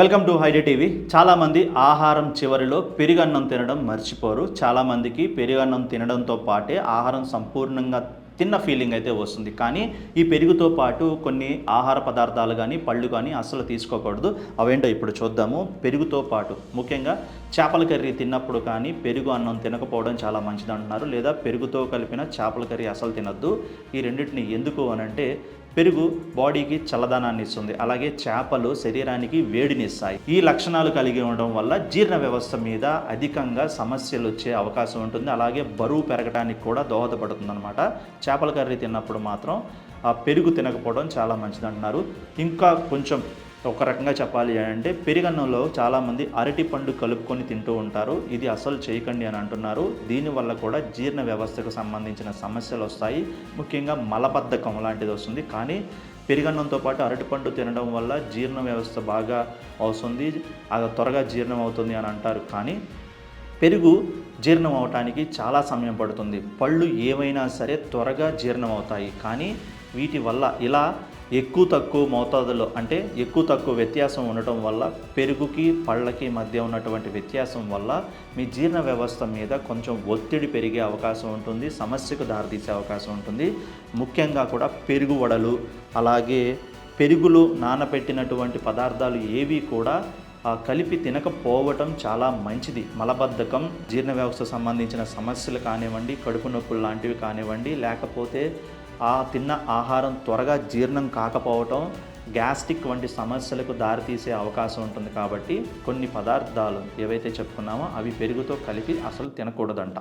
Welcome to హైడే TV. చాలామంది ఆహారం చివరిలో పెరుగన్నం తినడం మర్చిపోరు. చాలామందికి పెరుగన్నం తినడంతో పాటే ఆహారం సంపూర్ణంగా తిన్న ఫీలింగ్ అయితే వస్తుంది. కానీ ఈ పెరుగుతో పాటు కొన్ని ఆహార పదార్థాలు కానీ పళ్ళు కానీ అస్సలు తీసుకోకూడదు. అవేంటో ఇప్పుడు చూద్దాము. పెరుగుతో పాటు ముఖ్యంగా చేపల కర్రీ తిన్నప్పుడు కానీ పెరుగు అన్నం తినకపోవడం చాలా మంచిది అంటున్నారు లేదా పెరుగుతో కలిపిన చేపల కర్రీ అసలు తినద్దు. ఈ రెండింటిని ఎందుకు అనంటే పెరుగు బాడీకి చల్లదనాన్ని ఇస్తుంది అలాగే చేపలు శరీరానికి వేడిని ఇస్తాయి ఈ లక్షణాలు కలిగి ఉండడం వల్ల జీర్ణ వ్యవస్థ మీద అధికంగా సమస్యలు వచ్చే అవకాశం ఉంటుంది. అలాగే బరువు పెరగడానికి కూడా దోహదపడుతుంది అనమాట చేపల కర్రీ తిన్నప్పుడు మాత్రం ఆ పెరుగు తినకపోవడం చాలా మంచిది అంటున్నారు ఇంకా కొంచెం ఒక రకంగా చెప్పాలి అంటే పెరుగన్నంలో చాలామంది అరటి పండు కలుపుకొని తింటూ ఉంటారు. ఇది అసలు చేయకండి అని అంటున్నారు. దీనివల్ల కూడా జీర్ణ వ్యవస్థకు సంబంధించిన సమస్యలు వస్తాయి. ముఖ్యంగా మలబద్ధకం లాంటిది వస్తుంది. కానీ పెరిగన్నంతో పాటు అరటిపండు తినడం వల్ల జీర్ణ వ్యవస్థ బాగా అవుతుంది అది త్వరగా జీర్ణం అవుతుంది అని అంటారు. కానీ పెరుగు జీర్ణం అవటానికి చాలా సమయం పడుతుంది. పళ్ళు ఏమైనా సరే త్వరగా జీర్ణం అవుతాయి. కానీ వీటి వల్ల ఇలా ఎక్కువ తక్కువ మోతాదులో అంటే ఎక్కువ తక్కువ వ్యత్యాసం ఉండటం వల్ల పెరుగుకి పళ్ళకి మధ్య ఉన్నటువంటి వ్యత్యాసం వల్ల మీ జీర్ణ వ్యవస్థ మీద కొంచెం ఒత్తిడి పెరిగే అవకాశం ఉంటుంది సమస్యకు దారితీసే అవకాశం ఉంటుంది. ముఖ్యంగా కూడా పెరుగు వడలు అలాగే పెరుగులో నానబెట్టినటువంటి పదార్థాలు ఏవి కూడా ఆ కలిపి తినకపోవటం చాలా మంచిది. మలబద్ధకం జీర్ణ వ్యవస్థ సంబంధించిన సమస్యలు కానివ్వండి కడుపు నొప్పులు లాంటివి కానివ్వండి లేకపోతే ఆ తిన్న ఆహారం త్వరగా జీర్ణం కాకపోవటం గ్యాస్ట్రిక్ వంటి సమస్యలకు దారితీసే అవకాశం ఉంటుంది కాబట్టి కొన్ని పదార్థాలు ఏవైతే చెప్పుకున్నామో అవి పెరుగుతో కలిపి అసలు తినకూడదంట.